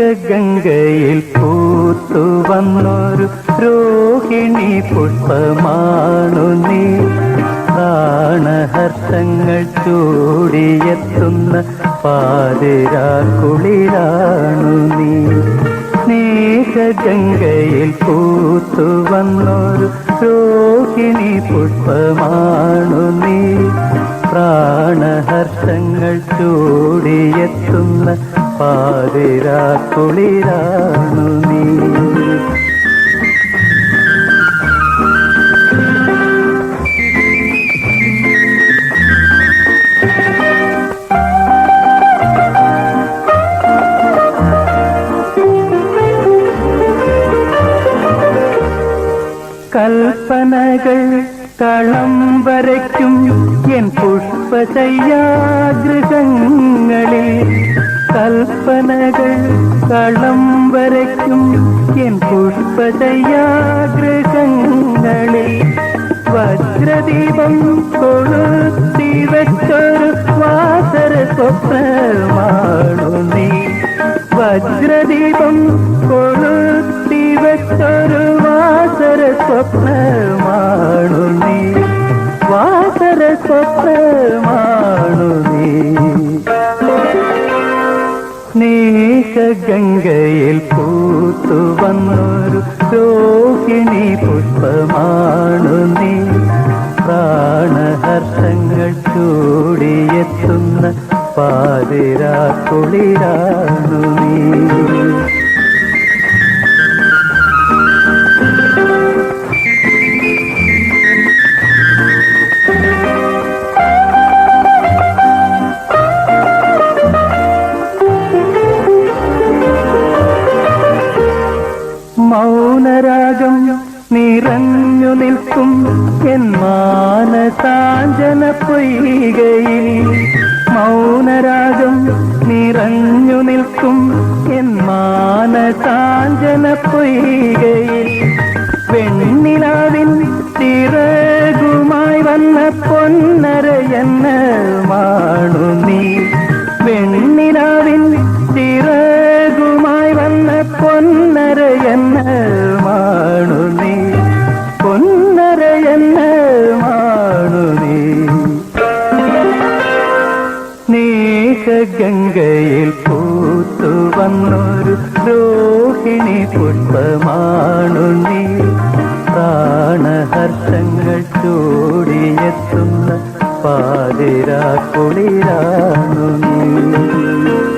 മേഘഗംഗയിൽ പൂത്തു വന്നൊരു രോഹിണി പുഷ്പമാണു നീ. പ്രാണഹർഷങ്ങൾ ചൂടിയെത്തുന്ന പാതിരാക്കുളിലാണു നീ. സ്നേഹഗംഗയിൽ പൂത്തു വന്നൊരു രോഹിണി പുഷ്പമാണു നീ. പ്രാണഹർഷങ്ങൾ ചൂടിയെത്തുന്ന പാതിരാക്കുളിരാണു നീ. കൽപ്പനകൾ കളം വരയ്ക്കും എൻ പുഷ്പശയ്യാഗൃഹങ്ങളിൽ. കൽപ്പനകൾ കളം വരയ്ക്കും. എൻ പുഷ്പതയാഗ്രഹങ്ങളിൽ വജ്രദീപം കൊളുത്തി വെച്ചൊരു വാസര സ്വപ്നമാണു നീ. വജ്രദീപം കൊളുത്തി വെച്ചൊരു വാസര സ്വപ്നമാണു നീ. വാസര സ്വപ്നമാണു നീ. സ്നേഹഗംഗയിൽ പൂത്തു വന്നൊരു രോഹിണി പുഷ്പമാണു നീ. പ്രാണഹർഷങ്ങൾ ചൂടിയെത്തുന്ന പാതിരാ കുളിരാണു നീ. മൗനരാഗം നിറഞ്ഞു നിൽക്കും എൻ മാനസാഞ്ജന പൊയ്കയിൽ. മൗനരാഗം നിറഞ്ഞു നിൽക്കും എൻ മാനസാഞ്ജന പൊയ്കയിൽ. വെണ്ണിലാവിൻ തിരകുമായി വന്ന പൊന്നര എന്ന മാണു നീ. വെണ്ണിലാവിൻ തിരകുമായി വന്ന പൊന്നര സ്നേഹഗംഗയിൽ പൂത്തു വന്നൊരു രോഹിണി പുഷ്പമാണു നീ. പ്രാണഹർഷങ്ങൾ ചൂടിയെത്തുന്ന പാതിരാ കുളിരാണു നീ.